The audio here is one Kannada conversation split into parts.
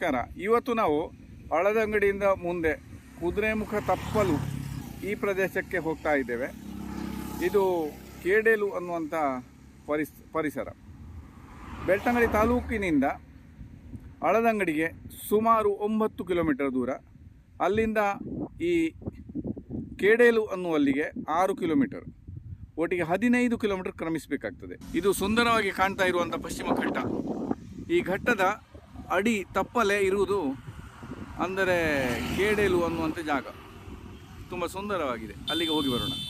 ನಮಸ್ಕಾರ. ಇವತ್ತು ನಾವು ಹಳದಂಗಡಿಯಿಂದ ಮುಂದೆ ಕುದುರೆಮುಖ ತಪ್ಪಲು ಈ ಪ್ರದೇಶಕ್ಕೆ ಹೋಗ್ತಾ ಇದ್ದೇವೆ. ಇದು ಕೇಡೇಲು ಅನ್ನುವಂಥ ಪರಿಸ್, ಪರಿಸರ. ಬೆಳ್ತಂಗಡಿ ತಾಲೂಕಿನಿಂದ ಹಳದಂಗಡಿಗೆ ಸುಮಾರು ಒಂಬತ್ತು ಕಿಲೋಮೀಟರ್ ದೂರ. ಅಲ್ಲಿಂದ ಈ ಕೇಡೇಲು ಅನ್ನುವಲ್ಲಿಗೆ ಆರು ಕಿಲೋಮೀಟರ್. ಒಟ್ಟಿಗೆ ಹದಿನೈದು ಕಿಲೋಮೀಟರ್ ಕ್ರಮಿಸಬೇಕಾಗ್ತದೆ. ಇದು ಸುಂದರವಾಗಿ ಕಾಣ್ತಾ ಇರುವಂಥ ಪಶ್ಚಿಮ ಘಟ್ಟ. ಈ ಘಟ್ಟದ ಅಡಿ ತಪ್ಪಲೆ ಇರುವುದು ಅಂದರೆ ಕೇಡೇಲು ಅನ್ನುವಂಥ ಜಾಗ. ತುಂಬ ಸುಂದರವಾಗಿದೆ. ಅಲ್ಲಿಗೆ ಹೋಗಿ ಬರೋಣ.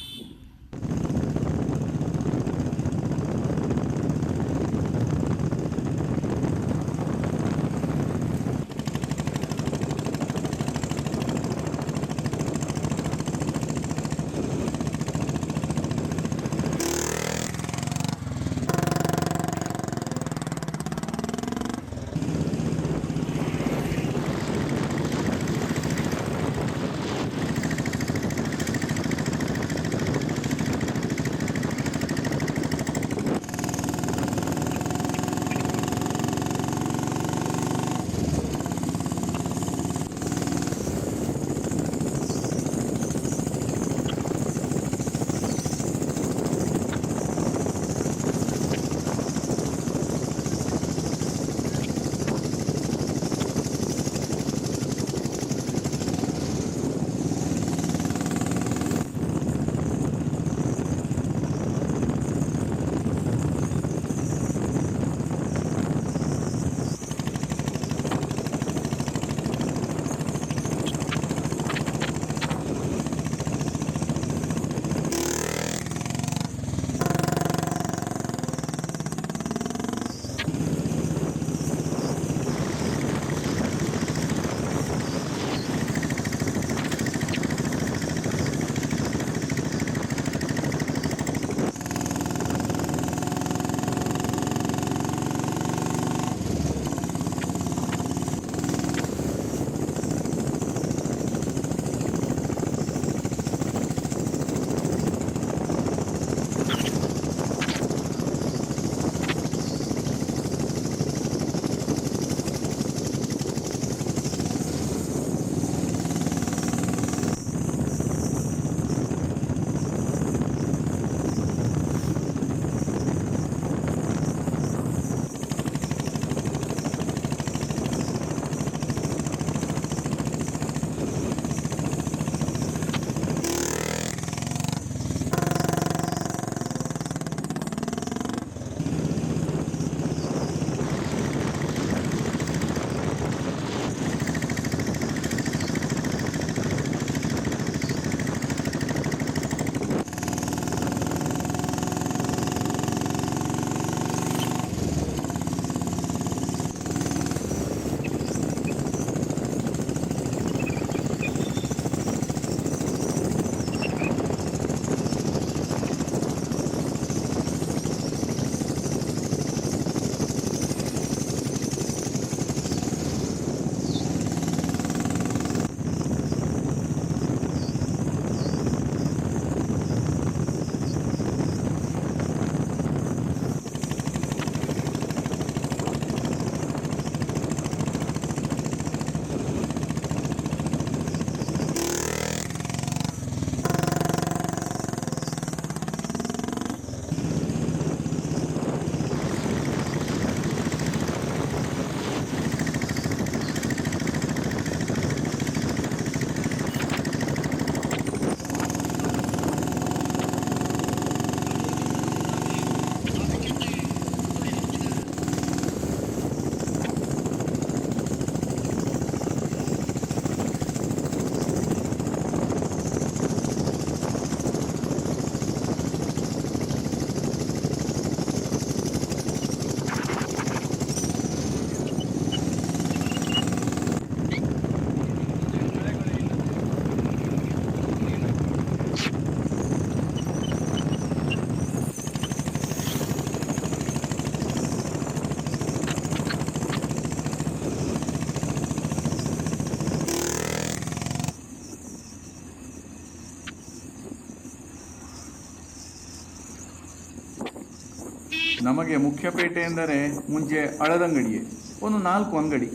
ನಮಗೆ ಮುಖ್ಯಪೇಟೆ ಎಂದರೆ ಮುಂಚೆ ಹಳದಂಗಡಿಯೇ ಒಂದು ನಾಲ್ಕು ಅಂಗಡಿ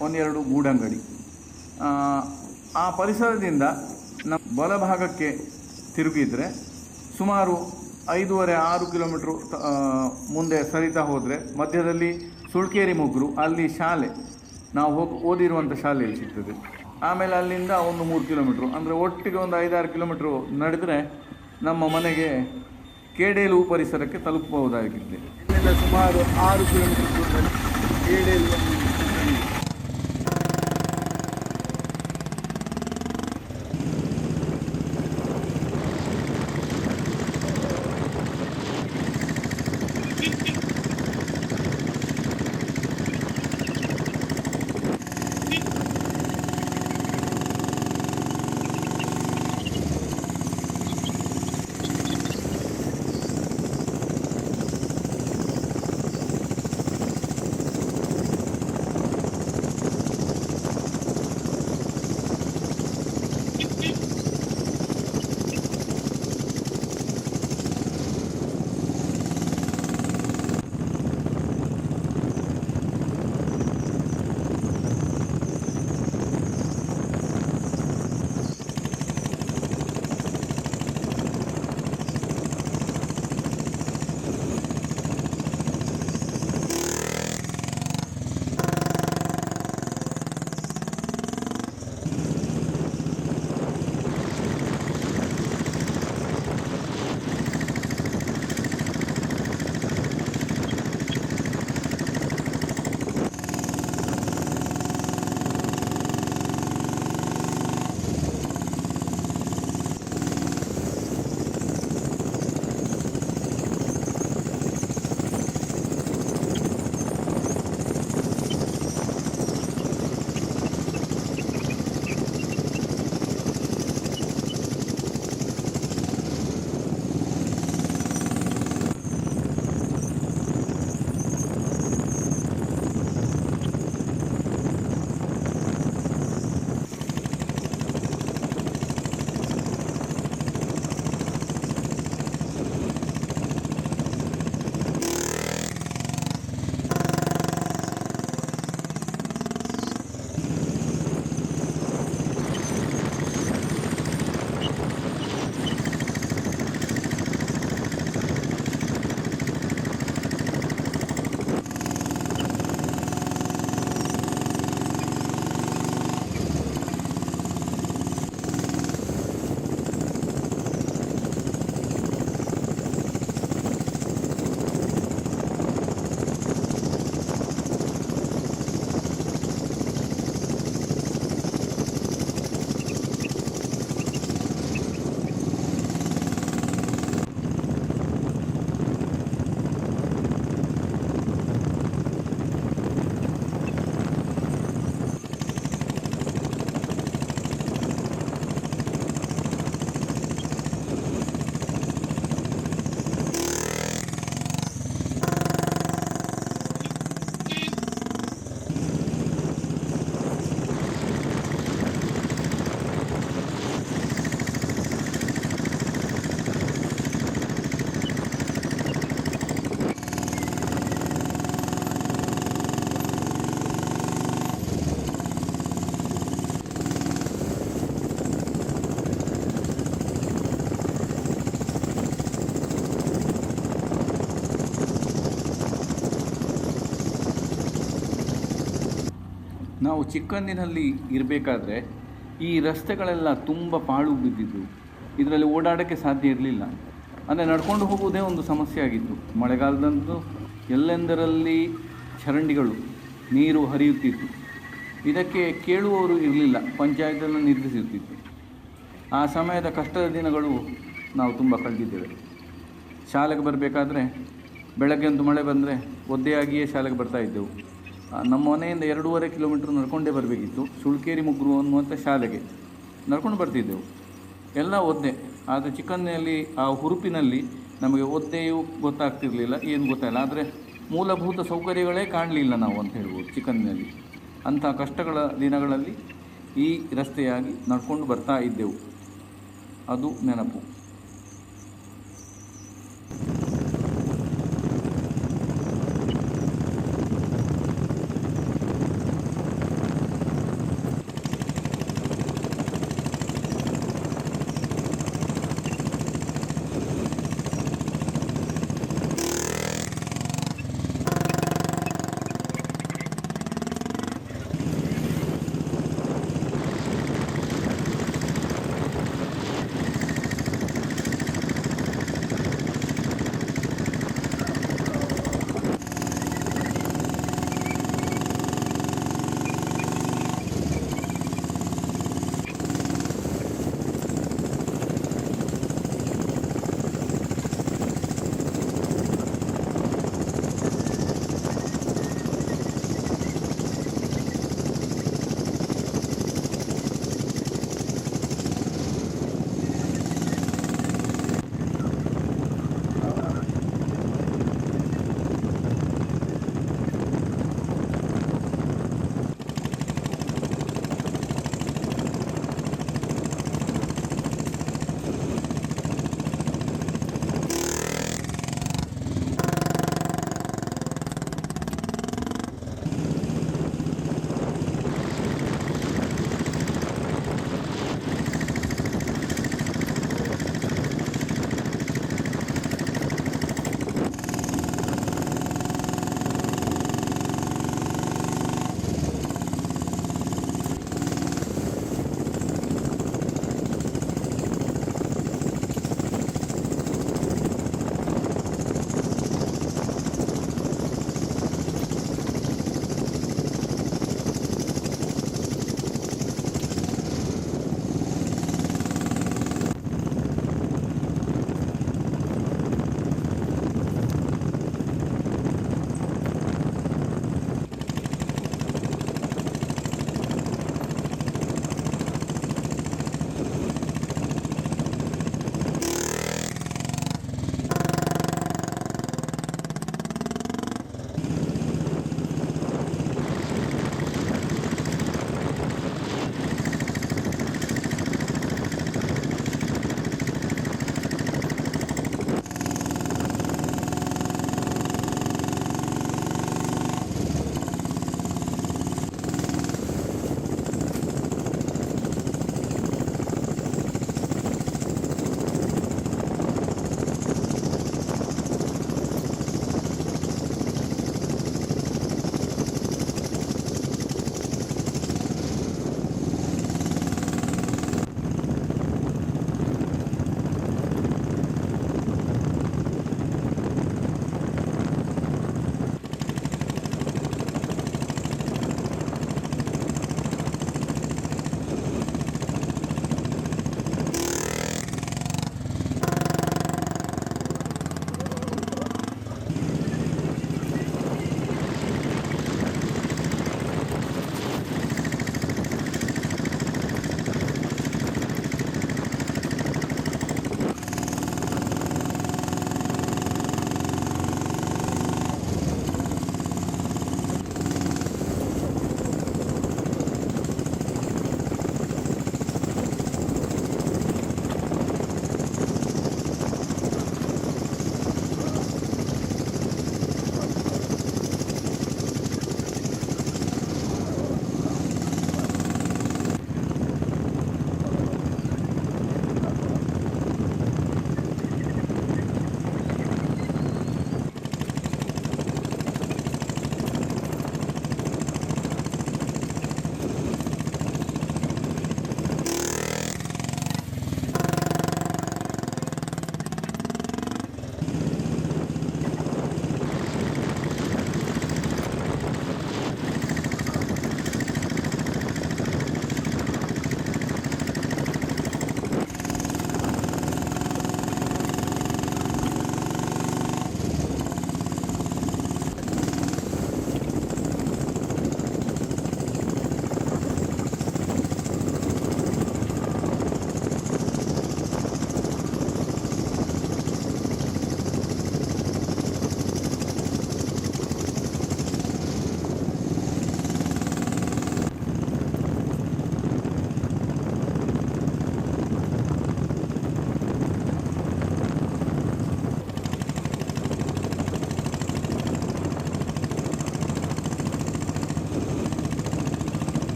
ಒಂದೆರಡು ಗೂಡಂಗಡಿ. ಆ, ಪರಿಸರದಿಂದ ನಮ್ಮ ಬಲಭಾಗಕ್ಕೆ ತಿರುಗಿದರೆ ಸುಮಾರು ಐದೂವರೆ ಆರು ಕಿಲೋಮೀಟ್ರು ಮುಂದೆ ಸರಿತಾ ಹೋದರೆ ಮಧ್ಯದಲ್ಲಿ ಸುಳ್ಕೇರಿ ಮುಗ್ರು ಅಲ್ಲಿ ಶಾಲೆ. ನಾವು ಹೋಗಿ ಓದಿರುವಂಥ ಶಾಲೆಯಲ್ಲಿ ಸಿಗ್ತದೆ. ಆಮೇಲೆ ಅಲ್ಲಿಂದ ಒಂದು ಮೂರು ಕಿಲೋಮೀಟ್ರು ಅಂದರೆ ಒಟ್ಟಿಗೆ ಒಂದು ಐದಾರು ಕಿಲೋಮೀಟ್ರು ನಡೆದರೆ ನಮ್ಮ ಮನೆಗೆ ಕೇಡೇಲು ಪರಿಸರಕ್ಕೆ ತಲುಪಬಹುದಾಗಿದೆ. ಸುಮಾರು ಆರು ಕಿಲೋಮೀಟರ್ ದೂರದಲ್ಲಿ ನಾವು ಚಿಕ್ಕಂದಿನಲ್ಲಿ ಇರಬೇಕಾದ್ರೆ ಈ ರಸ್ತೆಗಳೆಲ್ಲ ತುಂಬ ಪಾಳು ಬಿದ್ದಿದ್ದು. ಇದರಲ್ಲಿ ಓಡಾಡೋಕ್ಕೆ ಸಾಧ್ಯ ಇರಲಿಲ್ಲ. ಅಂದರೆ ನಡ್ಕೊಂಡು ಹೋಗುವುದೇ ಒಂದು ಸಮಸ್ಯೆ ಆಗಿತ್ತು. ಮಳೆಗಾಲದಂತೂ ಎಲ್ಲೆಂದರಲ್ಲಿ ಚರಂಡಿಗಳು ನೀರು ಹರಿಯುತ್ತಿತ್ತು. ಇದಕ್ಕೆ ಕೇಳುವವರು ಇರಲಿಲ್ಲ ಪಂಚಾಯತನ್ನು ನಿರ್ಧರಿಸುತ್ತಿತ್ತು ಆ ಸಮಯದ ಕಷ್ಟದ ದಿನಗಳು ನಾವು ತುಂಬ ಕಳೆದಿದ್ದೇವೆ. ಶಾಲೆಗೆ ಬರಬೇಕಾದ್ರೆ ಬೆಳಗ್ಗೆ ಒಂದು ಮಳೆ ಬಂದರೆ ಒದ್ದೆಯಾಗಿಯೇ ಶಾಲೆಗೆ ಬರ್ತಾ ಇದ್ದೆವು. ಆ, ನಮ್ಮ ಮನೆಯಿಂದ ಎರಡೂವರೆ ಕಿಲೋಮೀಟ್ರ್ ನಡ್ಕೊಂಡೇ ಬರಬೇಕಿತ್ತು. ಸುಳ್ಕೇರಿ ಮುಗ್ರು ಅನ್ನುವಂಥ ಶಾಲೆಗೆ ನಡ್ಕೊಂಡು ಬರ್ತಿದ್ದೆವು. ಎಲ್ಲ ಒದ್ದೆ. ಆದರೆ ಚಿಕ್ಕನ್ನಲ್ಲಿ ಆ ಹುರುಪಿನಲ್ಲಿ ನಮಗೆ ಒದ್ದೆಯೂ ಗೊತ್ತಾಗ್ತಿರಲಿಲ್ಲ, ಏನು ಗೊತ್ತಾಯಿಲ್ಲ ಆದರೆ ಮೂಲಭೂತ ಸೌಕರ್ಯಗಳೇ ಕಾಣಲಿಲ್ಲ ನಾವು ಅಂತ ಹೇಳ್ಬೋದು ಚಿಕ್ಕನ್ನಲ್ಲಿ ಅಂಥ ಕಷ್ಟಗಳ ದಿನಗಳಲ್ಲಿ ಈ ರಸ್ತೆಯಾಗಿ ನಡ್ಕೊಂಡು ಬರ್ತಾ ಇದ್ದೆವು. ಅದು ನೆನಪು.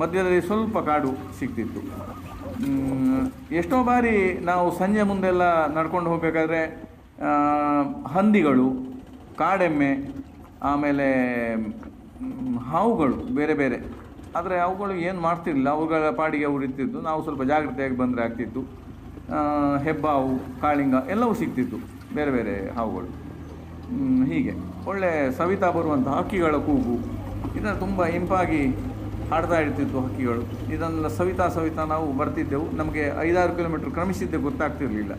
ಮಧ್ಯದಲ್ಲಿ ಸ್ವಲ್ಪ ಕಾಡು ಸಿಗ್ತಿತ್ತು. ಎಷ್ಟೋ ಬಾರಿ ನಾವು ಸಂಜೆ ಮುಂದೆಲ್ಲ ನಡ್ಕೊಂಡು ಹೋಗಬೇಕಾದ್ರೆ ಹಂದಿಗಳು, ಕಾಡೆಮ್ಮೆ, ಆಮೇಲೆ ಹಾವುಗಳು ಬೇರೆ ಬೇರೆ. ಆದರೆ ಅವುಗಳು ಏನು ಮಾಡ್ತಿರಲಿಲ್ಲ. ಅವುಗಳ ಪಾಡಿಗೆ ಅವರು ಇರ್ತಿತ್ತು. ನಾವು ಸ್ವಲ್ಪ ಜಾಗ್ರತೆಯಾಗಿ ಬಂದರೆ ಆಗ್ತಿತ್ತು. ಹೆಬ್ಬಾವು, ಕಾಳಿಂಗ ಎಲ್ಲವೂ ಸಿಗ್ತಿತ್ತು. ಬೇರೆ ಬೇರೆ ಹಾವುಗಳು. ಹೀಗೆ. ಒಳ್ಳೆ ಸವಿತಾ ಬರುವಂಥ ಹಕ್ಕಿಗಳ ಕೂಗು. ಇದನ್ನು ತುಂಬ ಇಂಪಾಗಿ ಹಾಡ್ತಾ ಇರ್ತಿದ್ವು ಹಕ್ಕಿಗಳು. ಇದನ್ನೆಲ್ಲ ಸವಿತಾ ಸವಿತಾ ನಾವು ಬರ್ತಿದ್ದೆವು. ನಮಗೆ ಐದಾರು ಕಿಲೋಮೀಟ್ರ್ ಕ್ರಮಿಸಿದ್ದೆ ಗೊತ್ತಾಗ್ತಿರಲಿಲ್ಲ.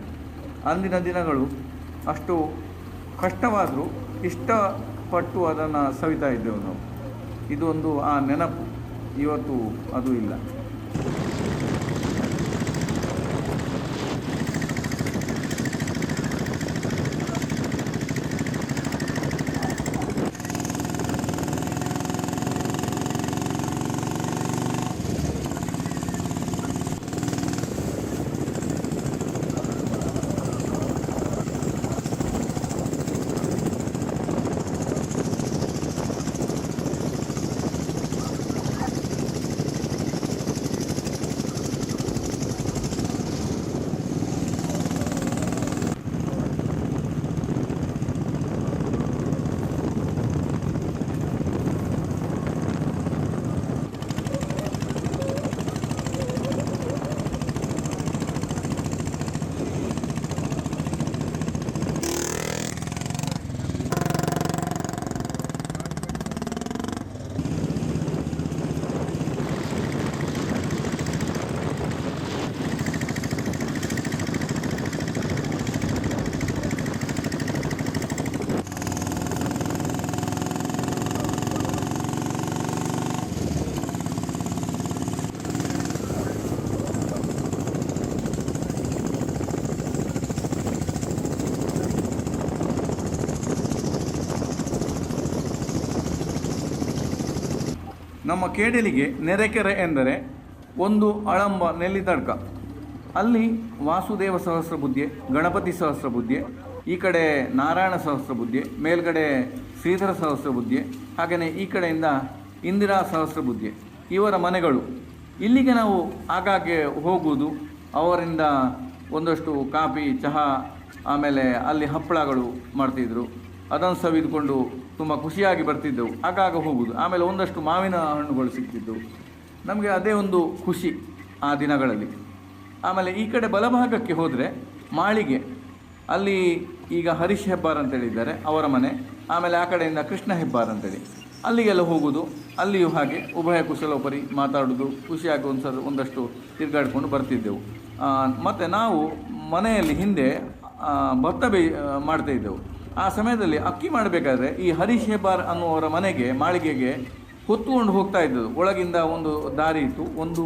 ಅಂದಿನ ದಿನಗಳು ಅಷ್ಟು ಕಷ್ಟವಾದರೂ ಇಷ್ಟಪಟ್ಟು ಅದನ್ನು ಸವಿತಾ ಇದ್ದೆವು ನಾವು. ಇದೊಂದು ಆ ನೆನಪು. ಇವತ್ತು ಅದು ಇಲ್ಲ. ನಮ್ಮ ಕೇಡಲಿಗೆ ನೆರೆಕೆರೆ ಎಂದರೆ ಒಂದು ಅಳಂಬ ನೆಲ್ಲಿ ತಡ್ಕ. ಅಲ್ಲಿ ವಾಸುದೇವ ಸಹಸ್ರ ಬುದ್ಧಿ ಗಣಪತಿ ಸಹಸ್ರ ಬುದ್ಧಿ ಈ ಕಡೆ ನಾರಾಯಣ ಸಹಸ್ರ ಬುದ್ಧಿ ಮೇಲ್ಗಡೆ ಶ್ರೀಧರ ಸಹಸ್ರ ಬುದ್ಧಿ ಹಾಗೆಯೇ ಈ ಕಡೆಯಿಂದ ಇಂದಿರಾ ಸಹಸ್ರ ಬುದ್ಧಿ ಇವರ ಮನೆಗಳು. ಇಲ್ಲಿಗೆ ನಾವು ಆಗಾಗ್ಗೆ ಹೋಗುವುದು. ಅವರಿಂದ ಒಂದಷ್ಟು ಕಾಫಿ, ಚಹಾ, ಆಮೇಲೆ ಅಲ್ಲಿ ಹಪ್ಪಳಗಳು ಮಾಡ್ತಿದ್ರು. ಅದನ್ನು ಸವಿದುಕೊಂಡು ತುಂಬ ಖುಷಿಯಾಗಿ ಬರ್ತಿದ್ದೆವು. ಆಗಾಗ ಹೋಗುವುದು. ಆಮೇಲೆ ಒಂದಷ್ಟು ಮಾವಿನ ಹಣ್ಣುಗಳು ಸಿಗ್ತಿದ್ದವು ನಮಗೆ ಅದೇ ಒಂದು ಖುಷಿ ಆ ದಿನಗಳಲ್ಲಿ. ಆಮೇಲೆ ಈ ಕಡೆ ಬಲಭಾಗಕ್ಕೆ ಹೋದರೆ ಮಾಳಿಗೆ. ಅಲ್ಲಿ ಈಗ ಹರೀಶ್ ಹೆಬ್ಬಾರ್ ಅಂತೇಳಿದ್ದಾರೆ, ಅವರ ಮನೆ. ಆಮೇಲೆ ಆ ಕಡೆಯಿಂದ ಕೃಷ್ಣ ಹೆಬ್ಬಾರ್ ಅಂತೇಳಿ. ಅಲ್ಲಿಗೆಲ್ಲ ಹೋಗುವುದು. ಅಲ್ಲಿಯೂ ಹಾಗೆ ಉಭಯ ಕುಶಲೋಪರಿ ಮಾತಾಡೋದು ಖುಷಿಯಾಗಿ ಒಂದು ಸಲ ಒಂದಷ್ಟು ತಿರುಗಾಡಿಕೊಂಡು ಬರ್ತಿದ್ದೆವು. ಮತ್ತು ನಾವು ಮನೆಯಲ್ಲಿ ಹಿಂದೆ ಭತ್ತ ಬೇ ಮಾಡ್ತಾ ಇದ್ದೆವು. ಆ ಸಮಯದಲ್ಲಿ ಅಕ್ಕಿ ಮಾಡಬೇಕಾದ್ರೆ ಈ ಹರೀಶ್ ಹೆಬ್ಬಾರ್ ಅನ್ನುವರ ಮನೆಗೆ, ಮಾಳಿಗೆಗೆ ಹೊತ್ತುಕೊಂಡು ಹೋಗ್ತಾ ಇದ್ದದ್ದು. ಒಳಗಿಂದ ಒಂದು ದಾರಿ ಇತ್ತು. ಒಂದು,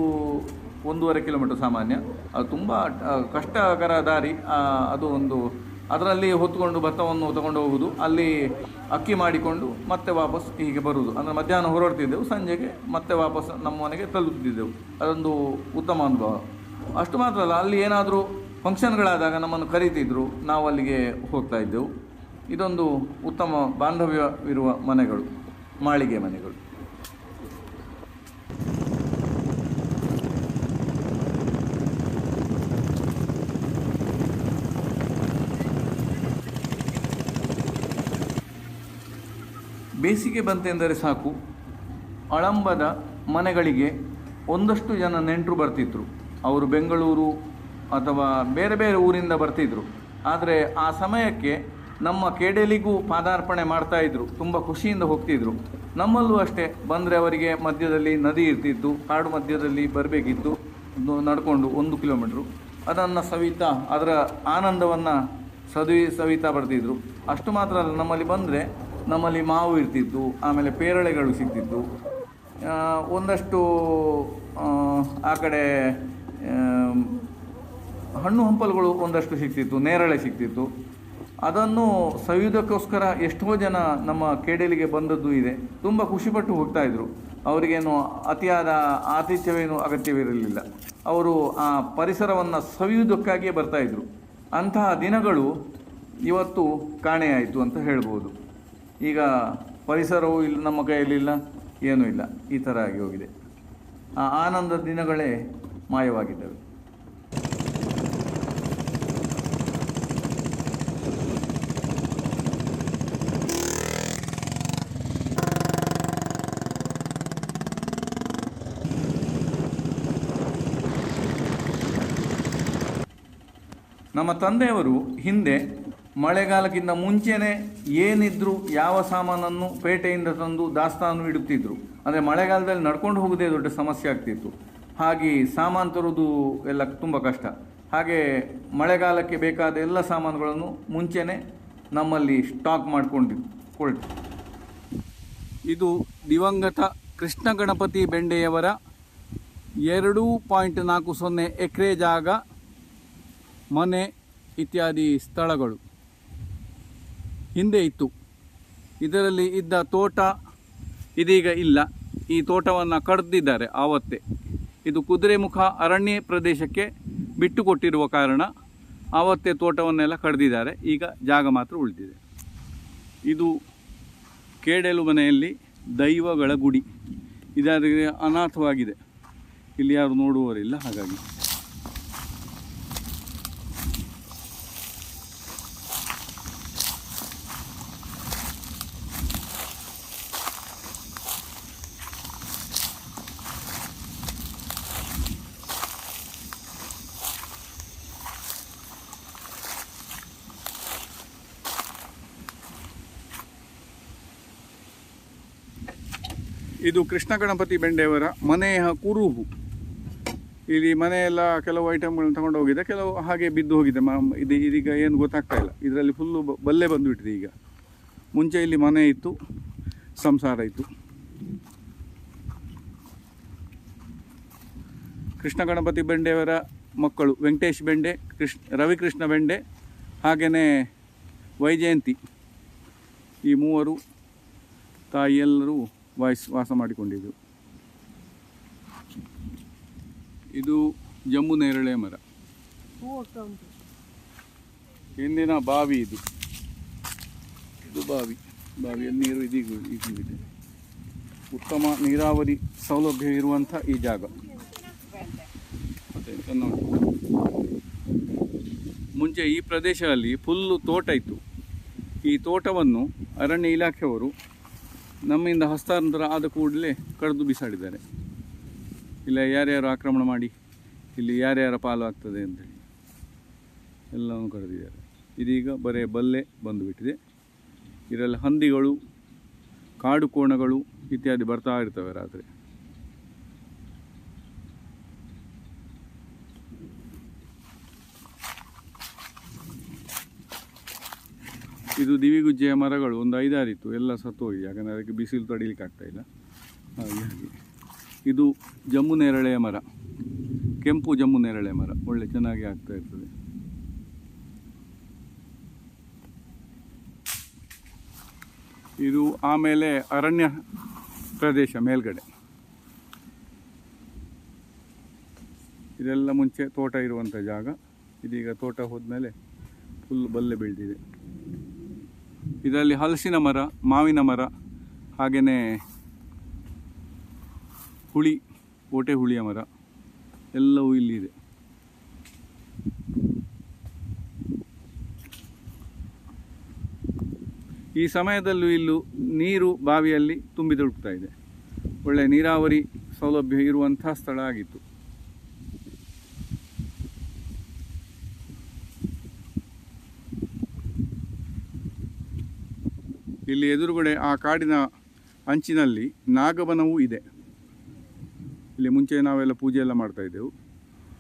ಒಂದೂವರೆ ಕಿಲೋಮೀಟರ್ ಸಾಮಾನ್ಯ. ಅದು ತುಂಬ ಕಷ್ಟಕರ ದಾರಿ. ಅದು ಒಂದು, ಅದರಲ್ಲಿ ಹೊತ್ತುಕೊಂಡು ಭತ್ತವನ್ನು ತಗೊಂಡು ಹೋಗುವುದು ಅಲ್ಲಿ ಅಕ್ಕಿ ಮಾಡಿಕೊಂಡು ಮತ್ತೆ ವಾಪಸ್ ಹೀಗೆ ಬರುವುದು. ಅಂದರೆ ಮಧ್ಯಾಹ್ನ ಹೊರಡ್ತಿದ್ದೆವು. ಸಂಜೆಗೆ ಮತ್ತೆ ವಾಪಸ್ ನಮ್ಮ ಮನೆಗೆ ತಲುಪುತ್ತಿದ್ದೆವು ಅದೊಂದು ಉತ್ತಮ ಅನುಭವ. ಅಷ್ಟು ಮಾತ್ರ ಅಲ್ಲ, ಅಲ್ಲಿ ಏನಾದರೂ ಫಂಕ್ಷನ್ಗಳಾದಾಗ ನಮ್ಮನ್ನು ಕರೀತಿದ್ರು. ನಾವು ಅಲ್ಲಿಗೆ ಹೋಗ್ತಾ ಇದ್ದೆವು. ಇದೊಂದು ಉತ್ತಮ ಬಾಂಧವ್ಯವಿರುವ ಮನೆಗಳು, ಮಾಳಿಗೆ ಮನೆಗಳು. ಬೇಸಿಗೆ ಬಂತೆಂದರೆ ಸಾಕು, ಅಳಂಬದ ಮನೆಗಳಿಗೆ ಒಂದಷ್ಟು ಜನ ನೆಂಟರು ಬರ್ತಿದ್ರು. ಅವರು ಬೆಂಗಳೂರು ಅಥವಾ ಬೇರೆ ಬೇರೆ ಊರಿಂದ ಬರ್ತಿದ್ರು. ಆದರೆ ಆ ಸಮಯಕ್ಕೆ ನಮ್ಮ ಕೇಡೆಲಿಗೂ ಪಾದಾರ್ಪಣೆ ಮಾಡ್ತಾಯಿದ್ರು ತುಂಬ ಖುಷಿಯಿಂದ ಹೋಗ್ತಿದ್ರು. ನಮ್ಮಲ್ಲೂ ಅಷ್ಟೇ ಬಂದರೆ ಅವರಿಗೆ ಮಧ್ಯದಲ್ಲಿ ನದಿ ಇರ್ತಿತ್ತು ಕಾಡು ಮಧ್ಯದಲ್ಲಿ ಬರಬೇಕಿತ್ತು ನಡ್ಕೊಂಡು ಒಂದು ಕಿಲೋಮೀಟ್ರು. ಅದನ್ನು ಸವಿತಾ ಅದರ ಆನಂದವನ್ನು ಸದುವಿ ಸವಿತಾ ಬರ್ತಿದ್ರು ಅಷ್ಟು ಮಾತ್ರ ಅಲ್ಲ ನಮ್ಮಲ್ಲಿ ಬಂದರೆ ನಮ್ಮಲ್ಲಿ ಮಾವು ಇರ್ತಿತ್ತು ಆಮೇಲೆ ಪೇರಳೆಗಳು ಸಿಗ್ತಿತ್ತು. ಒಂದಷ್ಟು ಆ, ಕಡೆ ಹಣ್ಣು ಹಂಪಲುಗಳು ಒಂದಷ್ಟು ಸಿಗ್ತಿತ್ತು ನೇರಳೆ ಸಿಗ್ತಿತ್ತು. ಅದನ್ನು ಸವಿಯೋದಕ್ಕೋಸ್ಕರ ಎಷ್ಟೋ ಜನ ನಮ್ಮ ಕೇಡಲಿಗೆ ಬಂದದ್ದು ಇದೆ. ತುಂಬ ಖುಷಿಪಟ್ಟು ಹೋಗ್ತಾ ಇದ್ರು. ಅವರಿಗೇನು ಅತಿಯಾದ ಆತಿಥ್ಯವೇನು ಅಗತ್ಯವಿರಲಿಲ್ಲ. ಅವರು ಆ ಪರಿಸರವನ್ನು ಸವಿಯುವುದಕ್ಕಾಗಿಯೇ ಬರ್ತಾ ಇದ್ರು. ಅಂತಹ ದಿನಗಳು ಇವತ್ತು ಕಾಣೆಯಾಯಿತು ಅಂತ ಹೇಳ್ಬೋದು. ಈಗ ಪರಿಸರವು ಇಲ್ಲಿ, ನಮ್ಮ ಕೈಯಲ್ಲಿಲ್ಲ ಏನೂ ಇಲ್ಲ. ಈ ಥರ ಆಗಿ ಹೋಗಿದೆ. ಆ ಆನಂದ ದಿನಗಳೇ ಮಾಯವಾಗಿದ್ದವು. ನಮ್ಮ ತಂದೆಯವರು ಹಿಂದೆ ಮಳೆಗಾಲಕ್ಕಿಂತ ಮುಂಚೆನೇ ಏನಿದ್ರು ಯಾವ ಸಾಮಾನನ್ನು ಪೇಟೆಯಿಂದ ತಂದು ದಾಸ್ತಾನು ಇಡುತ್ತಿದ್ದರು ಅಂದರೆ ಮಳೆಗಾಲದಲ್ಲಿ ನಡ್ಕೊಂಡು ಹೋಗೋದೇ ದೊಡ್ಡ ಸಮಸ್ಯೆ ಆಗ್ತಿತ್ತು. ಹಾಗೆ ಸಾಮಾನು ತರೋದು ಎಲ್ಲ ತುಂಬ ಕಷ್ಟ. ಹಾಗೆ ಮಳೆಗಾಲಕ್ಕೆ ಬೇಕಾದ ಎಲ್ಲ ಸಾಮಾನುಗಳನ್ನು ಮುಂಚೆನೇ ನಮ್ಮಲ್ಲಿ ಸ್ಟಾಕ್ ಮಾಡ್ಕೊಂಡಿಕೊಳ್ತು ಇದು ದಿವಂಗತ ಕೃಷ್ಣ ಗಣಪತಿ ಬೆಂಡೆಯವರ ಎರಡು ಪಾಯಿಂಟ್ ನಾಲ್ಕು ಸೊನ್ನೆ ಎಕರೆ ಜಾಗ ಮನೆ ಇತ್ಯಾದಿ ಸ್ಥಳಗಳು. ಹಿಂದೆ ಇತ್ತು. ಇದರಲ್ಲಿ ಇದ್ದ ತೋಟ ಇದೀಗ ಇಲ್ಲ. ಈ ತೋಟವನ್ನು ಕಡ್ದಿದ್ದಾರೆ ಆವತ್ತೇ. ಇದು ಕುದುರೆಮುಖ ಅರಣ್ಯ ಪ್ರದೇಶಕ್ಕೆ ಬಿಟ್ಟು ಕೊಟ್ಟಿರುವ ಕಾರಣ ಆವತ್ತೇ ತೋಟವನ್ನೆಲ್ಲ ಕಡ್ದಿದ್ದಾರೆ. ಈಗ ಜಾಗ ಮಾತ್ರ ಉಳಿದಿದೆ. ಇದು ಕೇಡೆಲು ಮನೆಯಲ್ಲಿ ದೈವಗಳ ಗುಡಿ. ಇದಾದರೆ ಅನಾಥವಾಗಿದೆ. ಇಲ್ಲಿ ಯಾರು ನೋಡುವವರಿಲ್ಲ, ಹಾಗಾಗಿ. ಇದು ಕೃಷ್ಣ ಗಣಪತಿ ಬೆಂಡೆಯವರ ಮನೆಯ ಕುರುಹು. ಇಲ್ಲಿ ಮನೆಯೆಲ್ಲ ಕೆಲವು ಐಟಮ್ಗಳನ್ನ ತಗೊಂಡು ಹೋಗಿದೆ. ಕೆಲವು ಹಾಗೆ ಬಿದ್ದು ಹೋಗಿದೆ. ಇದು ಇದೀಗ ಏನು ಗೊತ್ತಾಗ್ತಾ ಇಲ್ಲ. ಇದರಲ್ಲಿ ಫುಲ್ಲು ಬಲ್ಲೆ ಬಂದುಬಿಟ್ಟಿದೆ ಈಗ. ಮುಂಚೆ ಇಲ್ಲಿ ಮನೆ ಇತ್ತು. ಸಂಸಾರ ಇತ್ತು. ಕೃಷ್ಣ ಗಣಪತಿ ಬೆಂಡೆಯವರ ಮಕ್ಕಳು. ವೆಂಕಟೇಶ್ ಬೆಂಡೆ, ಕೃಷ್ಣ, ರವಿಕೃಷ್ಣ ಬೆಂಡೆ ಹಾಗೆಯೇ ವೈಜಯಂತಿ. ಈ ಮೂವರು ತಾಯಿ ಎಲ್ಲರೂ ವಾಯ್ಸ್ ವಾಸ ಮಾಡಿಕೊಂಡಿದ್ದು. ಇದು ಜಮ್ಮು ನೇರಳೆ ಮರ. ಹಿಂದಿನ ಬಾವಿ ಇದು. ಇದು ಬಾವಿ. ಬಾವಿಯಲ್ಲಿ ನೀರು ಇದೀಗ ಈಗಿದೆ ಉತ್ತಮ ನೀರಾವರಿ ಸೌಲಭ್ಯ ಇರುವಂಥ ಈ ಜಾಗ. ಮುಂಚೆ ಈ ಪ್ರದೇಶದಲ್ಲಿ ಫುಲ್ಲು ತೋಟ ಇತ್ತು. ಈ ತೋಟವನ್ನು ಅರಣ್ಯ ಇಲಾಖೆಯವರು ನಮ್ಮಿಂದ ಹಸ್ತಾಂತರ ಆದ ಕೂಡಲೇ ಕಡಿದು ಬಿಸಾಡಿದ್ದಾರೆ. ಇಲ್ಲ, ಯಾರ್ಯಾರು ಆಕ್ರಮಣ ಮಾಡಿ, ಇಲ್ಲಿ ಯಾರ್ಯಾರ ಪಾಲು ಆಗ್ತದೆ ಅಂತೇಳಿ ಎಲ್ಲವನ್ನು ಕಡಿದಿದ್ದಾರೆ ಇದೀಗ ಬರೇ ಬಲ್ಲೆ ಬಂದುಬಿಟ್ಟಿದೆ. ಇದರಲ್ಲಿ ಹಂದಿಗಳು, ಕಾಡು ಕೋಣಗಳು ಇತ್ಯಾದಿ ಬರ್ತಾ ಇರ್ತವೆ ರಾತ್ರಿ. ಇದು ದಿವಿಗುಜ್ಜೆಯ ಮರಗಳು ಒಂದು ಐದಾರಿತ್ತು, ಎಲ್ಲ ಸತ್ತು ಹೋಗಿ ಯಾಕಂದರೆ ಅದಕ್ಕೆ ಬಿಸಿಲು ತಡಿಲಿಕ್ಕೆ ಆಗ್ತಾಯಿಲ್ಲ ಇಲ್ಲ. ಹಾಗೆ ಹಾಗೆ ಇದು ಜಮ್ಮು ನೇರಳೆಯ ಮರ, ಕೆಂಪು ಜಮ್ಮು ನೇರಳೆ ಮರ. ಒಳ್ಳೆ ಚೆನ್ನಾಗಿ ಆಗ್ತಾ ಇರ್ತದೆ. ಇದು ಆಮೇಲೆ ಅರಣ್ಯ ಪ್ರದೇಶ ಮೇಲ್ಗಡೆ. ಇದೆಲ್ಲ ಮುಂಚೆ ತೋಟ ಇರುವಂಥ ಜಾಗ. ಇದೀಗ ತೋಟ ಹೋದ್ಮೇಲೆ ಫುಲ್ ಬಲ್ಲೆ ಬೆಳೆದಿದೆ. ಇದರಲ್ಲಿ ಹಲಸಿನ ಮರ, ಮಾವಿನ ಮರ ಹಾಗೆಯೇ ಹುಳಿ, ಓಟೆ ಹುಳಿಯ ಮರ ಎಲ್ಲವೂ ಇಲ್ಲಿದೆ ಈ ಸಮಯದಲ್ಲೂ ಇಲ್ಲೂ ನೀರು ಬಾವಿಯಲ್ಲಿ ತುಂಬಿ ತುಳುಕ್ತಾ ಇದೆ. ಒಳ್ಳೆಯ ನೀರಾವರಿ ಸೌಲಭ್ಯ ಇರುವಂಥ ಸ್ಥಳ ಆಗಿತ್ತು. ಇಲ್ಲಿ ಎದುರುಗಡೆ ಆ ಕಾಡಿನ ಅಂಚಿನಲ್ಲಿ ನಾಗವನವೂ ಇದೆ. ಇಲ್ಲಿ ಮುಂಚೆ ನಾವೆಲ್ಲ ಪೂಜೆ ಎಲ್ಲ ಮಾಡ್ತಾ ಇದ್ದೆವು.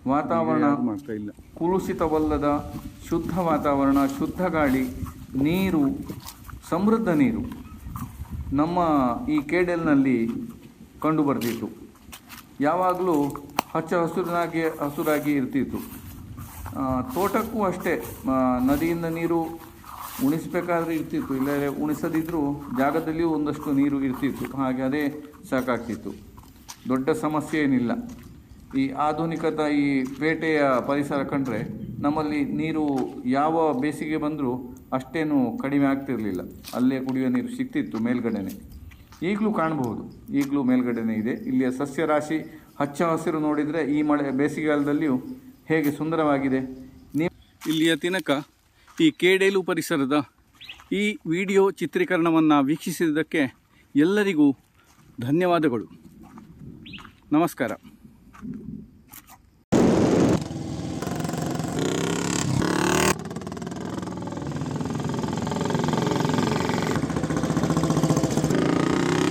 ವಾತಾವರಣ ಮಾಡ್ತಾ ಇಲ್ಲ. ಕುಲುಷಿತವಲ್ಲದ ಶುದ್ಧ ವಾತಾವರಣ ಶುದ್ಧ ಗಾಳಿ ನೀರು ಸಮೃದ್ಧ ನೀರು ನಮ್ಮ ಈ ಕೇಡೆಲ್ನಲ್ಲಿ ಕಂಡು ಬರ್ತಿತ್ತು. ಯಾವಾಗಲೂ ಹಚ್ಚ ಹಸುರಿನಾಗಿ ಹಸುರಾಗಿ ಇರ್ತಿತ್ತು. ತೋಟಕ್ಕೂ ಅಷ್ಟೇ ನದಿಯಿಂದ ನೀರು ಉಣಿಸ್ಬೇಕಾದ್ರೆ ಇರ್ತಿತ್ತು ಇಲ್ಲದೆ ಉಣಿಸದಿದ್ದರೂ ಜಾಗದಲ್ಲಿಯೂ ಒಂದಷ್ಟು ನೀರು ಇರ್ತಿತ್ತು, ಹಾಗೆ ಅದೇ ಸಾಕಾಗ್ತಿತ್ತು. ದೊಡ್ಡ ಸಮಸ್ಯೆ ಏನಿಲ್ಲ. ಈ ಆಧುನಿಕತ ಈ ಪೇಟೆಯ ಪರಿಸರ ಕಂಡ್ರೆ ನಮ್ಮಲ್ಲಿ ನೀರು ಯಾವ ಬೇಸಿಗೆ ಬಂದರೂ ಅಷ್ಟೇನು ಕಡಿಮೆ ಆಗ್ತಿರಲಿಲ್ಲ. ಅಲ್ಲೇ ಕುಡಿಯುವ ನೀರು ಸಿಗ್ತಿತ್ತು ಮೇಲ್ಗಡೆನೆ. ಈಗಲೂ ಕಾಣಬಹುದು. ಈಗಲೂ ಮೇಲ್ಗಡೆನೇ ಇದೆ. ಇಲ್ಲಿಯ ಸಸ್ಯರಾಶಿ ಹಚ್ಚ ಹಸಿರು ನೋಡಿದರೆ ಈ ಮಳೆ, ಬೇಸಿಗೆಗಾಲದಲ್ಲಿಯೂ ಹೇಗೆ ಸುಂದರವಾಗಿದೆ. ನೀ ಇಲ್ಲಿಯ ತನಕ ಈ ಕೇಡೇಲು ಪರಿಸರದ ಈ ವಿಡಿಯೋ ಚಿತ್ರೀಕರಣವನ್ನು ವೀಕ್ಷಿಸಿದ್ದಕ್ಕೆ ಎಲ್ಲರಿಗೂ ಧನ್ಯವಾದಗಳು. ನಮಸ್ಕಾರ.